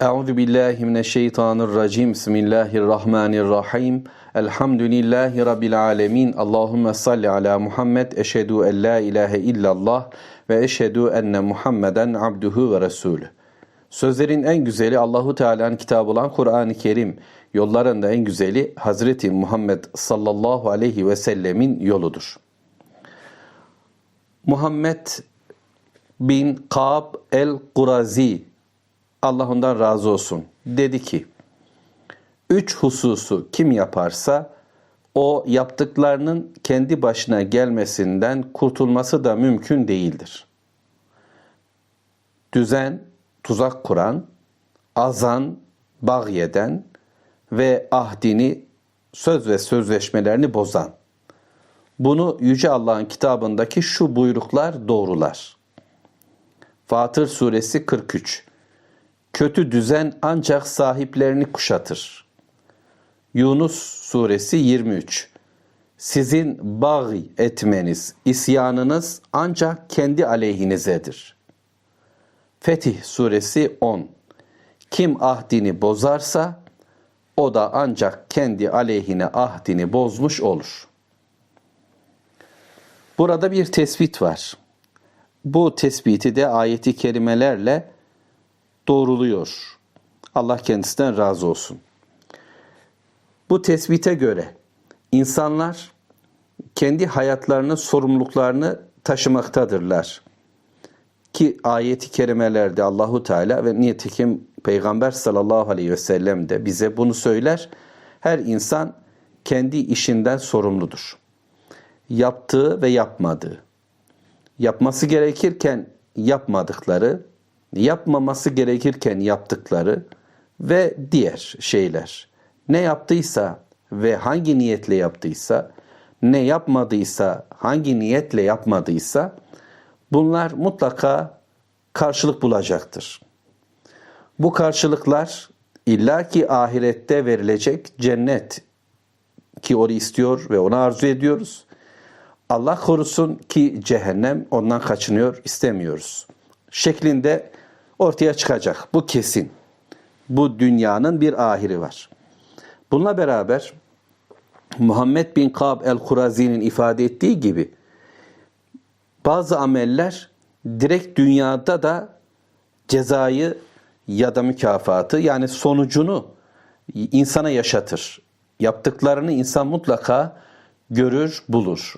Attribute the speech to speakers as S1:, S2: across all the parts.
S1: Euzu billahi mineşşeytanirracim. Bismillahirrahmanirrahim. Elhamdülillahi rabbil alamin. Allahumme salli ala Muhammed. Eşhedü en la ilahe illallah ve eşhedü enne Muhammeden abduhu ve resulü. Sözlerin en güzeli Allahu Teala'nın kitabı olan Kur'an-ı Kerim. Yolların da en güzeli Hazreti Muhammed sallallahu aleyhi ve sellemin yoludur. Muhammed bin Kab el-Kurazi Allah ondan razı olsun. Dedi ki, üç hususu kim yaparsa o yaptıklarının kendi başına gelmesinden kurtulması da mümkün değildir. Düzen, tuzak kuran, azan, bağyeden ve ahdini, söz ve sözleşmelerini bozan. Bunu Yüce Allah'ın kitabındaki şu buyruklar doğrular. Fatır Suresi 43 Kötü düzen ancak sahiplerini kuşatır. Yunus suresi 23 Sizin bağ etmeniz, isyanınız ancak kendi aleyhinizedir. Fetih suresi 10 Kim ahdini bozarsa o da ancak kendi aleyhine ahdini bozmuş olur. Burada bir tespit var. Bu tespiti de ayeti kerimelerle doğruluyor. Allah kendisinden razı olsun. Bu tespite göre insanlar kendi hayatlarının sorumluluklarını taşımaktadırlar. Ki ayeti kerimelerde Allahu Teala ve nitekim Peygamber sallallahu aleyhi ve sellem de bize bunu söyler. Her insan kendi işinden sorumludur. Yaptığı ve yapmadığı. Yapması gerekirken yapmadıkları, yapmaması gerekirken yaptıkları ve diğer şeyler. Ne yaptıysa ve hangi niyetle yaptıysa, ne yapmadıysa, hangi niyetle yapmadıysa bunlar mutlaka karşılık bulacaktır. Bu karşılıklar illaki ahirette verilecek cennet ki onu istiyor ve onu arzu ediyoruz. Allah korusun ki cehennem ondan kaçınıyor, istemiyoruz. Şeklinde ortaya çıkacak. Bu kesin. Bu dünyanın bir ahiri var. Bununla beraber Muhammed bin Kab el-Kurazi'nin ifade ettiği gibi bazı ameller direkt dünyada da cezayı ya da mükafatı yani sonucunu insana yaşatır. Yaptıklarını insan mutlaka görür, bulur.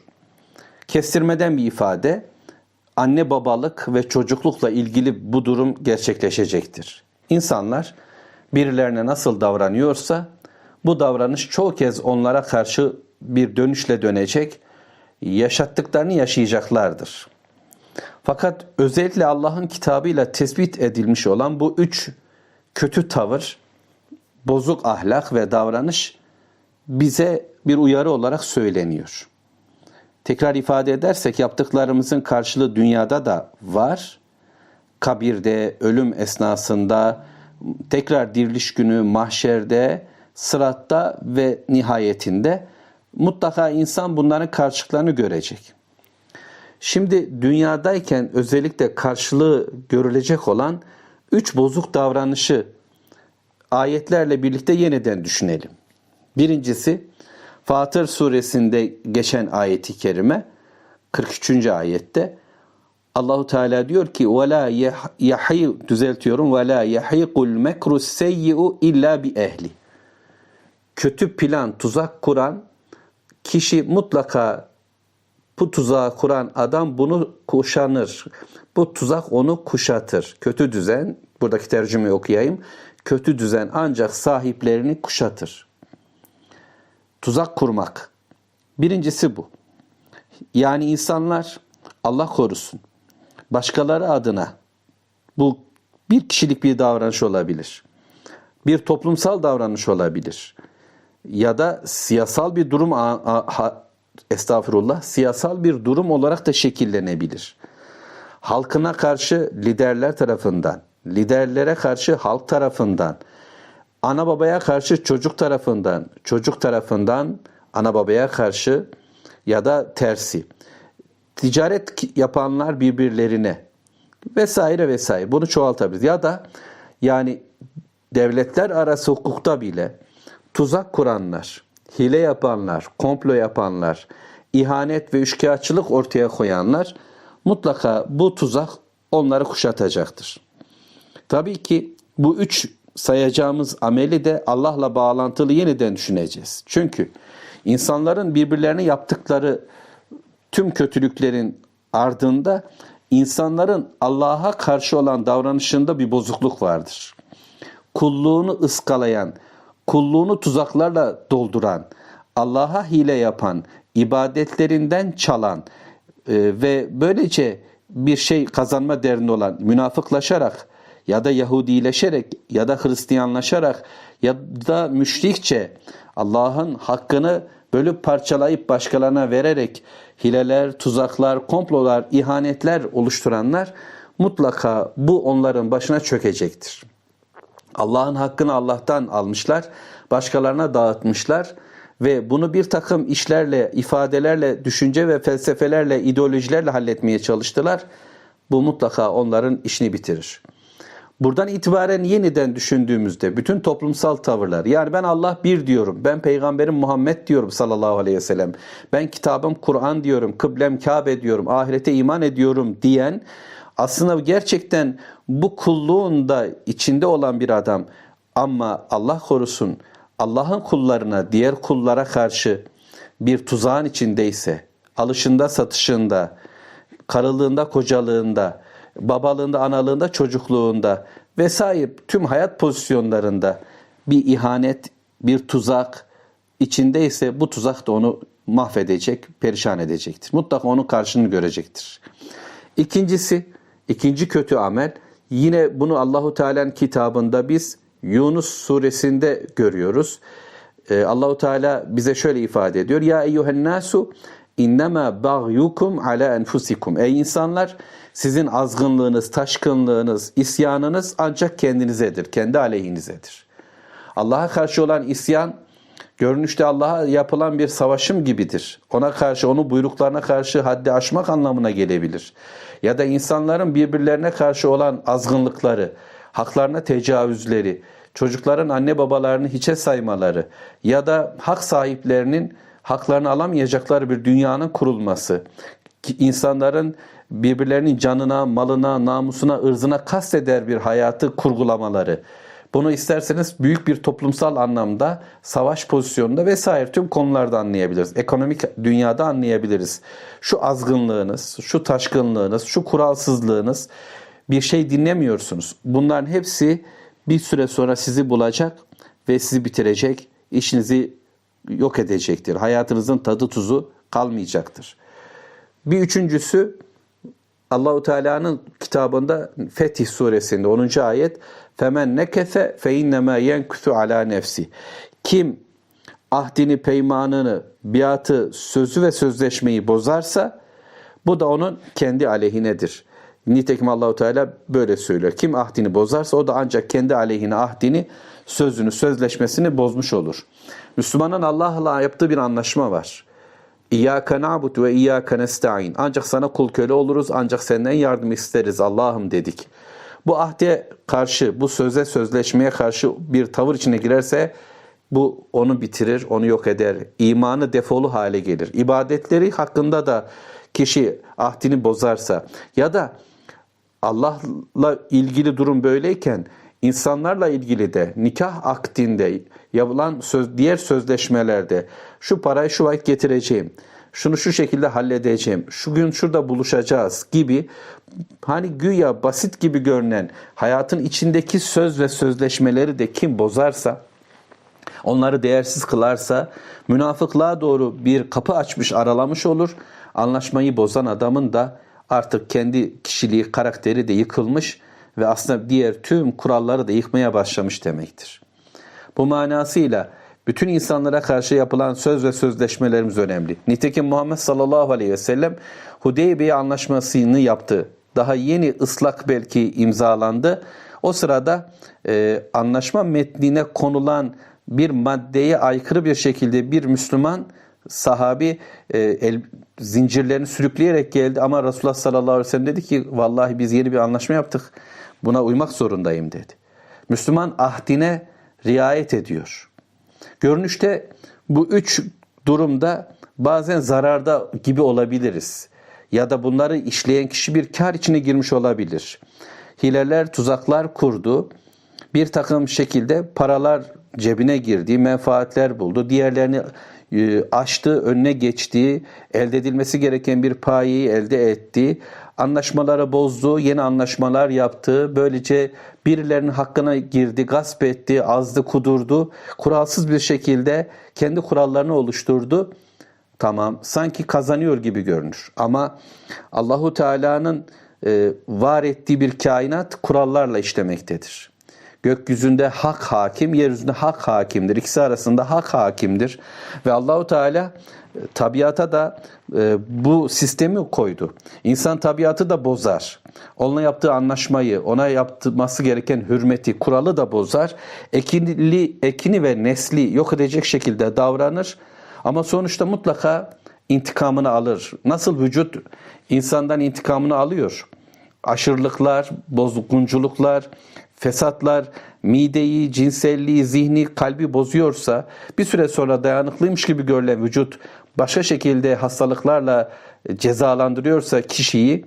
S1: Kestirmeden bir ifade anne babalık ve çocuklukla ilgili bu durum gerçekleşecektir. İnsanlar birilerine nasıl davranıyorsa bu davranış çoğu kez onlara karşı bir dönüşle dönecek, yaşattıklarını yaşayacaklardır. Fakat özellikle Allah'ın kitabıyla tespit edilmiş olan bu üç kötü tavır, bozuk ahlak ve davranış bize bir uyarı olarak söyleniyor. Tekrar ifade edersek yaptıklarımızın karşılığı dünyada da var. Kabirde, ölüm esnasında, tekrar diriliş günü, mahşerde, sıratta ve nihayetinde mutlaka insan bunların karşılıklarını görecek. Şimdi dünyadayken özellikle karşılığı görülecek olan üç bozuk davranışı ayetlerle birlikte yeniden düşünelim. Birincisi Fatır suresinde geçen ayeti kerime 43. ayette Allahu Teala diyor ki ve la yahi düzeltiyorum ve la yahiqul mekru seyyi'u illa bi ehli. Kötü plan, tuzak kuran kişi mutlaka bu tuzağı kuran adam bunu kuşanır. Bu tuzak onu kuşatır. Kötü düzen, buradaki tercümeyi okuyayım. Kötü düzen ancak sahiplerini kuşatır tuzak kurmak. Birincisi bu. Yani insanlar Allah korusun başkaları adına bu bir kişilik bir davranış olabilir. Bir toplumsal davranış olabilir. Ya da siyasal bir durum estağfurullah siyasal bir durum olarak da şekillenebilir. Halkına karşı liderler tarafından, liderlere karşı halk tarafından, ana babaya karşı çocuk tarafından, çocuk tarafından ana babaya karşı ya da tersi. Ticaret yapanlar birbirlerine vesaire vesaire bunu çoğaltabiliriz. Ya da yani devletler arası hukukta bile tuzak kuranlar, hile yapanlar, komplo yapanlar, ihanet ve üçkağıtçılık ortaya koyanlar mutlaka bu tuzak onları kuşatacaktır. Tabii ki bu üç sayacağımız ameli de Allah'la bağlantılı yeniden düşüneceğiz. Çünkü insanların birbirlerine yaptıkları tüm kötülüklerin ardında insanların Allah'a karşı olan davranışında bir bozukluk vardır. Kulluğunu ıskalayan, kulluğunu tuzaklarla dolduran, Allah'a hile yapan, ibadetlerinden çalan e, ve böylece bir şey kazanma derdi olan münafıklaşarak ya da Yahudileşerek ya da Hristiyanlaşarak ya da müşrikçe Allah'ın hakkını bölüp parçalayıp başkalarına vererek hileler, tuzaklar, komplolar, ihanetler oluşturanlar mutlaka bu onların başına çökecektir. Allah'ın hakkını Allah'tan almışlar, başkalarına dağıtmışlar ve bunu bir takım işlerle, ifadelerle, düşünce ve felsefelerle, ideolojilerle halletmeye çalıştılar. Bu mutlaka onların işini bitirir. Buradan itibaren yeniden düşündüğümüzde bütün toplumsal tavırlar yani ben Allah bir diyorum, ben peygamberim Muhammed diyorum sallallahu aleyhi ve sellem, ben kitabım Kur'an diyorum, kıblem Kabe diyorum, ahirete iman ediyorum diyen aslında gerçekten bu kulluğun da içinde olan bir adam. Ama Allah korusun Allah'ın kullarına, diğer kullara karşı bir tuzağın içindeyse, alışında, satışında, karılığında, kocalığında, babalığında, analığında, çocukluğunda vesaire tüm hayat pozisyonlarında bir ihanet, bir tuzak içindeyse bu tuzak da onu mahvedecek, perişan edecektir. Mutlaka onun karşılığını görecektir. İkincisi, ikinci kötü amel yine bunu Allahu Teala'nın kitabında biz Yunus suresinde görüyoruz. Ee, Allahu Teala bize şöyle ifade ediyor. Ya eyyuhen nasu innema baghyukum ala enfusikum. Ey insanlar sizin azgınlığınız, taşkınlığınız, isyanınız ancak kendinizedir, kendi aleyhinizedir. Allah'a karşı olan isyan görünüşte Allah'a yapılan bir savaşım gibidir. Ona karşı, onun buyruklarına karşı haddi aşmak anlamına gelebilir. Ya da insanların birbirlerine karşı olan azgınlıkları, haklarına tecavüzleri, çocukların anne babalarını hiçe saymaları ya da hak sahiplerinin haklarını alamayacakları bir dünyanın kurulması, insanların birbirlerinin canına, malına, namusuna, ırzına kasteder bir hayatı kurgulamaları. Bunu isterseniz büyük bir toplumsal anlamda savaş pozisyonunda vesaire tüm konularda anlayabiliriz. Ekonomik dünyada anlayabiliriz. Şu azgınlığınız, şu taşkınlığınız, şu kuralsızlığınız bir şey dinlemiyorsunuz. Bunların hepsi bir süre sonra sizi bulacak ve sizi bitirecek, işinizi yok edecektir. Hayatınızın tadı tuzu kalmayacaktır. Bir üçüncüsü Allahu Teala'nın kitabında Fetih suresinde 10. ayet Femen nekefe fe innema yenkusu ala nefsi. Kim ahdini, peymanını, biatı, sözü ve sözleşmeyi bozarsa bu da onun kendi aleyhinedir. Nitekim Allahu Teala böyle söylüyor. Kim ahdini bozarsa o da ancak kendi aleyhine ahdini, sözünü, sözleşmesini bozmuş olur. Müslümanın Allah'la yaptığı bir anlaşma var. İyyâke na'budu ve iyyâke nesta'in. Ancak sana kul köle oluruz, ancak senden yardım isteriz Allah'ım dedik. Bu ahde karşı, bu söze sözleşmeye karşı bir tavır içine girerse bu onu bitirir, onu yok eder. İmanı defolu hale gelir. İbadetleri hakkında da kişi ahdini bozarsa ya da Allah'la ilgili durum böyleyken insanlarla ilgili de nikah akdinde yapılan söz, diğer sözleşmelerde şu parayı şu vakit getireceğim, şunu şu şekilde halledeceğim, şu gün şurada buluşacağız gibi hani güya basit gibi görünen hayatın içindeki söz ve sözleşmeleri de kim bozarsa onları değersiz kılarsa münafıklığa doğru bir kapı açmış aralamış olur. Anlaşmayı bozan adamın da artık kendi kişiliği, karakteri de yıkılmış ve aslında diğer tüm kuralları da yıkmaya başlamış demektir. Bu manasıyla bütün insanlara karşı yapılan söz ve sözleşmelerimiz önemli. Nitekim Muhammed sallallahu aleyhi ve sellem Hudeybiye anlaşmasını yaptı. Daha yeni ıslak belki imzalandı. O sırada e, anlaşma metnine konulan bir maddeye aykırı bir şekilde bir Müslüman sahabi e, el, zincirlerini sürükleyerek geldi ama Resulullah sallallahu aleyhi ve sellem dedi ki vallahi biz yeni bir anlaşma yaptık buna uymak zorundayım dedi. Müslüman ahdine riayet ediyor. Görünüşte bu üç durumda bazen zararda gibi olabiliriz. Ya da bunları işleyen kişi bir kar içine girmiş olabilir. Hileler, tuzaklar kurdu. Bir takım şekilde paralar cebine girdi, menfaatler buldu. Diğerlerini e, aştı, önüne geçti, elde edilmesi gereken bir payeyi elde etti. Anlaşmaları bozdu, yeni anlaşmalar yaptı. Böylece birilerinin hakkına girdi, gasp etti, azdı, kudurdu. Kuralsız bir şekilde kendi kurallarını oluşturdu. Tamam, sanki kazanıyor gibi görünür. Ama Allahu Teala'nın e, var ettiği bir kainat kurallarla işlemektedir. Gökyüzünde hak hakim, yeryüzünde hak hakimdir. İkisi arasında hak hakimdir. Ve Allahu Teala e, tabiata da e, bu sistemi koydu. İnsan tabiatı da bozar. Onunla yaptığı anlaşmayı, ona yapması gereken hürmeti, kuralı da bozar. Ekini, ekini ve nesli yok edecek şekilde davranır. Ama sonuçta mutlaka intikamını alır. Nasıl vücut insandan intikamını alıyor? Aşırılıklar, bozgunculuklar, fesatlar mideyi, cinselliği, zihni, kalbi bozuyorsa bir süre sonra dayanıklıymış gibi görülen vücut başka şekilde hastalıklarla cezalandırıyorsa kişiyi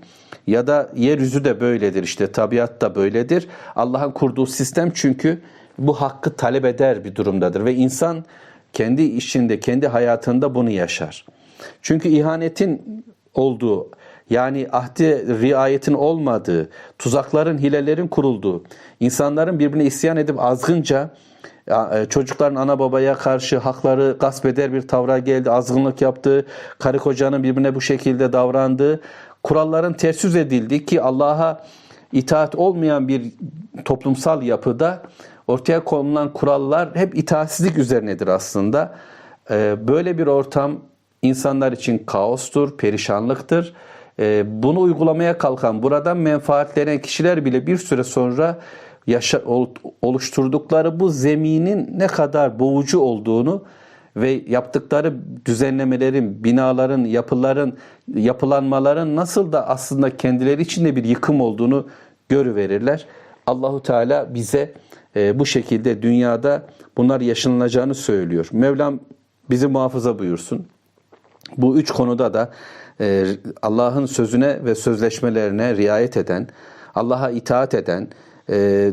S1: ya da yeryüzü de böyledir işte tabiat da böyledir. Allah'ın kurduğu sistem çünkü bu hakkı talep eder bir durumdadır ve insan kendi içinde, kendi hayatında bunu yaşar. Çünkü ihanetin olduğu, yani ahdi riayetin olmadığı, tuzakların, hilelerin kurulduğu, insanların birbirine isyan edip azgınca e, çocukların ana babaya karşı hakları gasp eder bir tavra geldi, azgınlık yaptı, karı kocanın birbirine bu şekilde davrandığı, kuralların ters yüz edildi ki Allah'a itaat olmayan bir toplumsal yapıda ortaya konulan kurallar hep itaatsizlik üzerinedir aslında. E, böyle bir ortam insanlar için kaostur, perişanlıktır. Ee, bunu uygulamaya kalkan, buradan menfaatlenen kişiler bile bir süre sonra yaşa, oluşturdukları bu zeminin ne kadar boğucu olduğunu ve yaptıkları düzenlemelerin, binaların, yapıların, yapılanmaların nasıl da aslında kendileri için de bir yıkım olduğunu görüverirler. Allahu Teala bize e, bu şekilde dünyada bunlar yaşanılacağını söylüyor. Mevlam bizi muhafaza buyursun. Bu üç konuda da Allah'ın sözüne ve sözleşmelerine riayet eden, Allah'a itaat eden, e,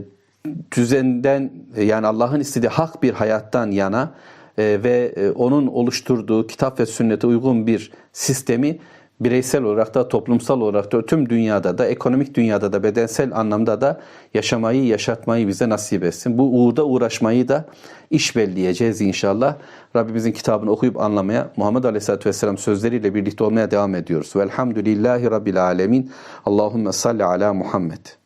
S1: düzenden yani Allah'ın istediği hak bir hayattan yana e, ve onun oluşturduğu kitap ve sünnete uygun bir sistemi bireysel olarak da toplumsal olarak da tüm dünyada da ekonomik dünyada da bedensel anlamda da yaşamayı yaşatmayı bize nasip etsin. Bu uğurda uğraşmayı da iş belleyeceğiz inşallah. Rabbimizin kitabını okuyup anlamaya Muhammed Aleyhisselatü Vesselam sözleriyle birlikte olmaya devam ediyoruz. Velhamdülillahi Rabbil Alemin. Allahümme salli ala Muhammed.